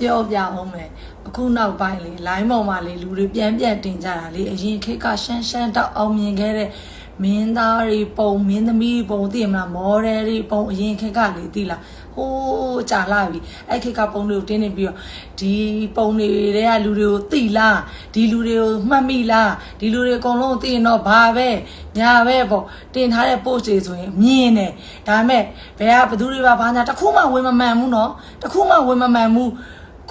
ပြောပြအောင်မယ်အခုနောက်ပိုင်းလေ line ပေါ်မှာလေလူတွေပြန်ပြန်တင်ကြတာလေအရင်ခေတ်ကရှမ်းရှမ်းတောက်အောင်မြင်ခဲ့တဲ့မင်းသားတွေပုံမင်းသမီးပုံသိရမလားမော်ဒယ်တွေပုံအရင်ခေတ်ကလေသိလားဟိုးကြာလာပြီအဲ့ခေတ်ကပုံတွေကိုတင်းနေပြီးတော့ဒီပုံတွေကလူတွေကိုသိလားဒီလူတွေကိုမှတ်မိလားဒီလူတွေအကုန်လုံးသိရင်တော့ဘာပဲညာပဲပေါ့တင်ထားတဲ့ post တွေဆိုရင်မြင်တယ်ဒါပေမဲ့ဘယ်ကဘသူတွေပါဘာညာတစ်ခုမှဝင်မမှန်ဘူးเนาะတစ်ခုမှဝင်မမှန်ဘူး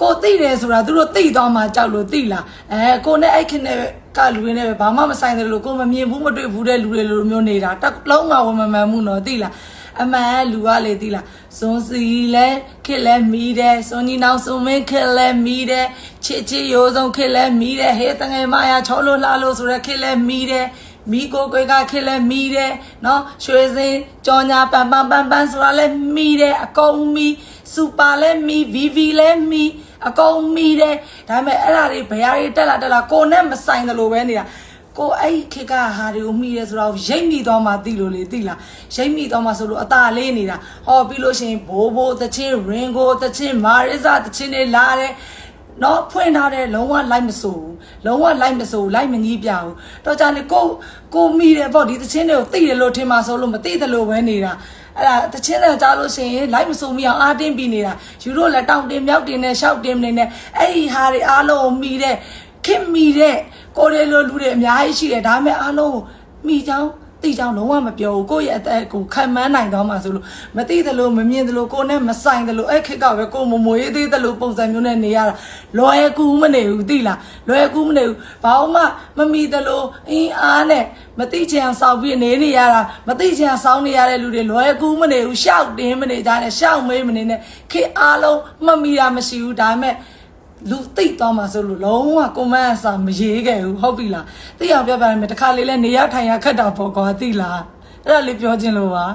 ကိုသိတယ်ဆိုတာသူတို့သိသွားမှကြောက်လို့သိလားအဲကိုနဲ့အဲ့ခင်နဲ့ကလူတွေနဲ့ပဲဘာမှမဆိုင်တယ်လို့ကိုမမြင်ဘူးမတွေ့ဘူးတဲ့လူတွေလိုမျိုးနေတာတစ်လုံးမှဝင်မမှန်ဘူးနော်သိလားအမှန်လူကလေသိလားစွန်စီလဲခက်လဲမီးတယ်စွန်ကြီးနောက်စွန်မင်းခက်လဲမီးတယ်ချစ်ချစ်ရိုးဆုံးခက်လဲမီးတယ်ဟေးတငယ်မရချောလို့လှလို့ဆိုရက်ခက်လဲမီးတယ်မီကိုကွေကခက်လဲမီးတယ်နော်ရွှေစင်းကြောညာပန်ပန်ပန်ပန်ဆိုတာလဲမီးတယ်အကုန်မီး စူပါလဲမီးဗီဗီလဲမီးအကုန်မီတယ်ဒါပေမဲ့အဲ့ဒါတွေဘယ်ဟာတွေတက်လာတက်လာကိုနဲ့မဆိုင်တယ်လို့ပဲနေတာကိုအဲ့ခေတ်ကဟာတွေကိုမိရဲဆိုတော့ရိတ်မိသွားမှသိလို့လေသိလားရိတ်မိသွားမှဆိုလို့အตาလေးနေတာဟောပြီးလို့ရှိရင်ဘိုးဘိုးတချင်းရင်ကိုတချင်းမာရစ်စာတချင်းတွေလာတယ် နော်ဖွင့်ထားတဲ့လုံးဝလိုက်မစိုးဘူးလုံးဝလိုက်မစိုးဘူးလိုက်မငီးပြဘူးတော့ကြလေကိုကိုမိတယ်ပေါ့ဒီတချင်းတွေကိုသိတယ်လို့ထင်မှဆိုလို့မသိတယ်လို့ပဲနေတာအဲ့ဒါတချင်းတွေကြားလို့ရှိရင်လိုက်မစိုးမိအောင်အားတင်းပြီးနေတာယူတို့လည်းတောင်းတင်မြောက်တင်နဲ့ရှောက်တင်နေနဲ့အဲ့ဒီဟာတွေအားလုံးကိုမိတဲ့ခင်မိတဲ့ကိုရီလိုလူတွေအများကြီးရှိတယ်ဒါပေမဲ့အားလုံးကိုမိချောင်း တိချောင်းလုံးဝမပြောဘူးကိုယ့်ရဲ့အသက်ကိုခံမန်းနိုင်တော့မှဆိုလို့မသိသလိုမမြင်သလိုကိုယ်နဲ့မဆိုင်သလိုအဲ့ခက်ကပဲကိုယ်မမွေးသေးသလိုပုံစံမျိုးနဲ့နေရတာလွယ်ကူမနေဘူးသိလားလွယ်ကူမနေဘူးဘာမှမမီသလိုအင်းအားနဲ့မသိချင်အောင်စောက်ပြီးနေနေရတာမသိချင်အောင်စောင်းနေရတဲ့လူတွေလွယ်ကူမနေဘူးရှောက်တင်းမနေကြနဲ့ရှောက်မေးမနေနဲ့ခေတ်အားလုံးမမီတာမရှိဘူးဒါပေမဲ့ လူသိတော့မှဆိုလို့လုံးဝကွန်မန့်အစာမရေးခဲ့ဘူးဟုတ်ပြီလားသိအောင်ပြောပြရမယ်တခါလေလဲနေရထိုင်ရခက်တာပေါ့ကွာသိလားအဲ့ဒါလေးပြောချင်လို့ပါ